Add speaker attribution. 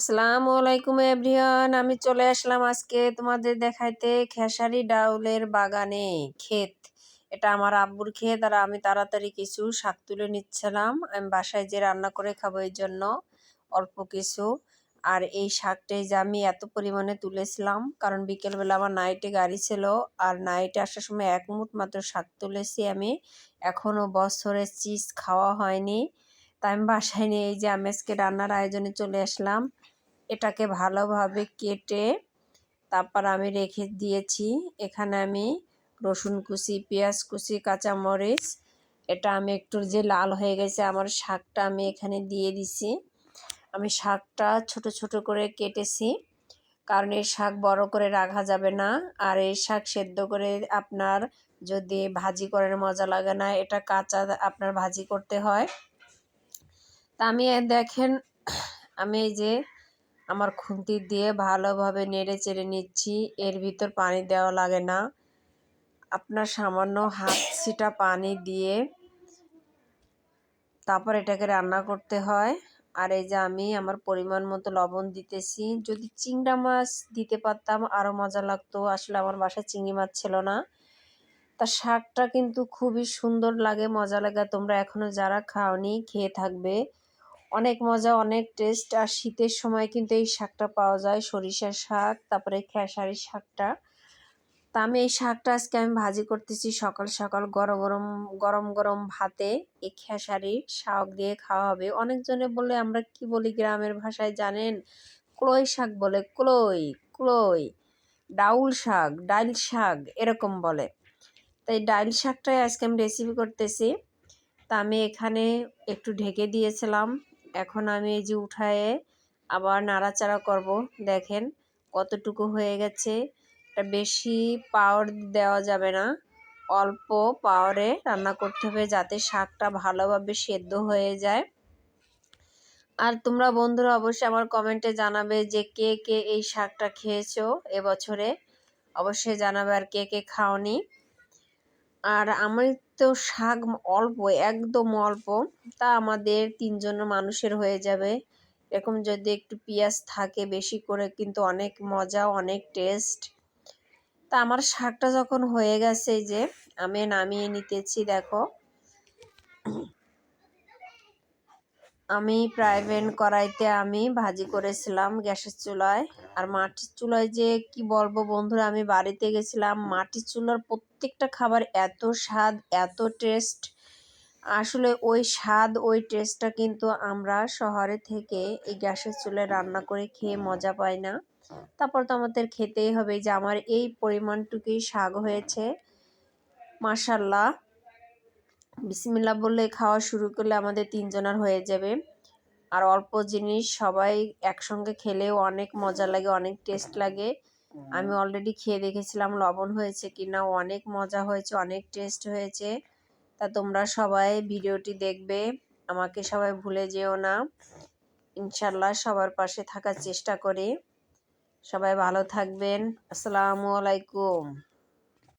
Speaker 1: আসসালামু আলাইকুম এভরিওয়ান, আমি চলে আসলাম আজকে তোমাদের দেখাইতে খেসারি ডাউলের বাগানে ক্ষেত। এটা আমার আব্বুর ক্ষেত আর আমি তাড়াতাড়ি কিছু শাক তুলে নিচ্ছিলাম। আমি বাসায় যে রান্না করে খাব এই জন্য অল্প কিছু। আর এই শাকটাই যে আমি এত পরিমাণে তুলেছিলাম, কারণ বিকেলবেলা আমার নাইটে গাড়ি ছিল আর নাইটে আসার সময় এক মুঠ মাত্র শাক তুলেছি আমি। এখনও বছরের চিজ খাওয়া হয়নি। তাই আমি বাসায় নিয়ে এই যে আমি আজকে রান্নার আয়োজনে চলে আসলাম। এটাকে ভালোভাবে কেটে তারপর আমি রেখে দিয়েছি। এখানে আমি রসুন কুচি, পেঁয়াজ কুচি, কাঁচামরিচ, এটা আমি একটু যে লাল হয়ে গেছে আমার শাকটা আমি এখানে দিয়ে দিছি। আমি শাকটা ছোট ছোট করে কেটেছি কারণ এই শাক বড় করে রাখা যাবে না। আর এই শাক সেদ্ধ করে আপনার যদি ভাজি করার মজা লাগে না, এটা কাঁচা আপনার ভাজি করতে হয়। তা আমি দেখেন, আমি এই যে আমার খুন্তি দিয়ে ভালোভাবে নেড়ে চেড়ে নিচ্ছি, এর ভিতর পানি দেওয়া লাগে না। আপনার সামান্য হাত সিটা পানি দিয়ে তারপর এটাকে রান্না করতে হয়। আর এই যে আমি আমার পরিমাণ মতো লবণ দিতেছি। যদি চিংড়া মাছ দিতে পারতাম আরও মজা লাগতো। আসলে আমার বাসায় চিংড়ি মাছ ছিল না। তা শাকটা কিন্তু খুবই সুন্দর লাগে, মজা লাগে। তোমরা এখনও যারা খাওনি, খেয়ে থাকবে। অনেক মজা, অনেক টেস্ট আর শীতের সময় কিন্তু এই শাকটা পাওয়া যায়, সরিষার শাক, তারপরে খেসারির শাকটা। তা আমি এই শাকটা আজকে আমি ভাজি করতেছি সকাল সকাল গরম গরম গরম গরম ভাতে। এই খেসারির শাক দিয়ে খাওয়া হবে। অনেকজনে বলে, আমরা কি বলি গ্রামের ভাষায় জানেন? ক্লই শাক বলে, ক্লই ক্লই। ডাউল শাক, ডাইল শাক, এরকম বলে। তাই ডাইল শাকটাই আজকে আমি রেসিপি করতেছি। তা আমি এখানে একটু ঢেকে দিয়েছিলাম। এখন আমি এই যে উঠায়ে আবার নাড়াচাড়া করব। দেখেন কতটুকু হয়ে গেছে। এটা বেশি পাওয়ার দেওয়া যাবে না। অল্প পাওয়ারে রান্না করতে হবে যাতে শাকটা ভালোভাবে সেদ্ধ হয়ে যায়। আর তোমরা বন্ধুরা অবশ্যই আমার কমেন্টে জানাবে যে কে কে এই শাকটা খেয়েছো এবছরে। অবশ্যই জানাবে আর কে কে খাওনি। আর আমার তো শাক অল্প, একদম অল্প। তা আমাদের তিনজন মানুষের হয়ে যাবে। এরকম যদি একটু পেঁয়াজ থাকে বেশি করে, কিন্তু অনেক মজা, অনেক টেস্ট তা আমার শাকটা যখন হয়ে গেছে যে, আমি নামিয়ে নিতেছি, দেখো। আমি প্রাইভেট কড়াইতে আমি ভাজি করেছিলাম গ্যাসের চুলায়। আর মাটির চুলায় যে কি বলব বন্ধুরা, আমি বাড়িতে গেছিলাম, মাটির চুলার প্রত্যেকটা খাবার এত স্বাদ, এত টেস্ট। আসলে ওই স্বাদ, ওই টেস্টটা কিন্তু আমরা শহরে থেকে এই গ্যাসের চুলায় রান্না করে খেয়ে মজা পাই না। তারপর তো আমাদের খেতেই হবে যে আমার এই পরিমাণটুকুই শাক হয়েছে। মাসাল্লাহ বিসমিল্লা বললে খাওয়া শুরু করলে আমাদের তিনজনের হয়ে যাবে। আর অল্প জিনিস, সবাই একসঙ্গে খেলেও অনেক মজা লাগে, অনেক টেস্ট লাগে। আমি অলরেডি খেয়ে দেখেছিলাম লবণ হয়েছে কিনা, অনেক মজা হয়েছে, অনেক টেস্ট হয়েছে। তা তোমরা সবাই ভিডিওটি দেখবে, আমাকে সবাই ভুলে যেও না। ইনশাল্লাহ সবার পাশে থাকার চেষ্টা করি। সবাই ভালো থাকবেন। আসসালামু আলাইকুম।